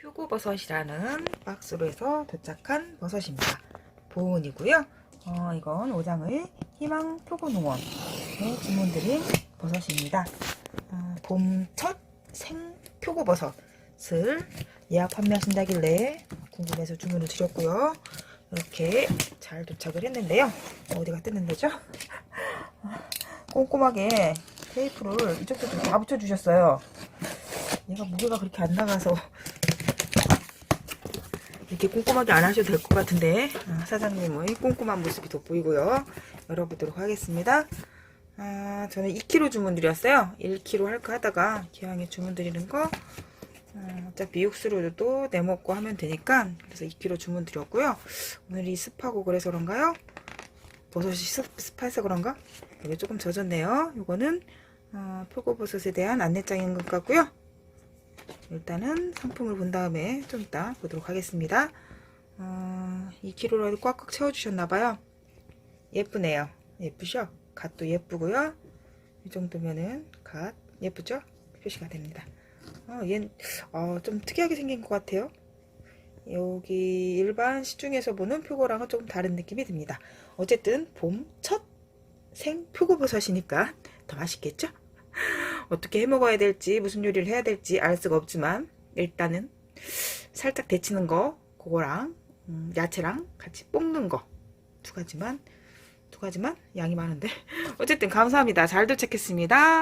표고버섯이라는 박스로 해서 도착한 버섯입니다. 보온이고요. 어, 이건 오장의 희망 표고농원에 주문드린 버섯입니다. 어, 봄첫 생 표고버섯을 예약 판매하신다길래 궁금해서 주문을 드렸고요. 이렇게 잘 도착을 했는데요. 어디가 뜯는데죠? 꼼꼼하게 테이프를 이쪽저쪽 다 붙여주셨어요. 얘가 무게가 그렇게 안 나가서 이렇게 꼼꼼하게 안 하셔도 될 것 같은데 아, 사장님의 꼼꼼한 모습이 돋보이고요. 열어보도록 하겠습니다. 아, 저는 2kg 주문 드렸어요. 1kg 할까 하다가 기왕에 주문 드리는 거 아, 어차피 육수로도 내먹고 하면 되니까 그래서 2kg 주문 드렸고요. 오늘이 습하고 그래서 그런가요? 버섯이 습, 습해서 그런가? 여기 조금 젖었네요. 이거는 어, 표고버섯에 대한 안내장인 것 같고요. 일단은 상품을 본 다음에 좀 이따 보도록 하겠습니다. 어, 2kg를 꽉꽉 채워주셨나봐요. 예쁘네요. 예쁘죠? 갓도 예쁘고요. 이 정도면은 갓 예쁘죠? 표시가 됩니다. 어, 얜, 어, 좀 특이하게 생긴 것 같아요. 여기 일반 시중에서 보는 표고랑은 조금 다른 느낌이 듭니다. 어쨌든 봄 첫 생 표고버섯이니까 더 맛있겠죠? 어떻게 해 먹어야 될지 무슨 요리를 해야 될지 알 수가 없지만 일단은 살짝 데치는 거 그거랑 음, 야채랑 같이 볶는 거. 두 가지만 두 가지만? 양이 많은데? 어쨌든 감사합니다. 잘 도착했습니다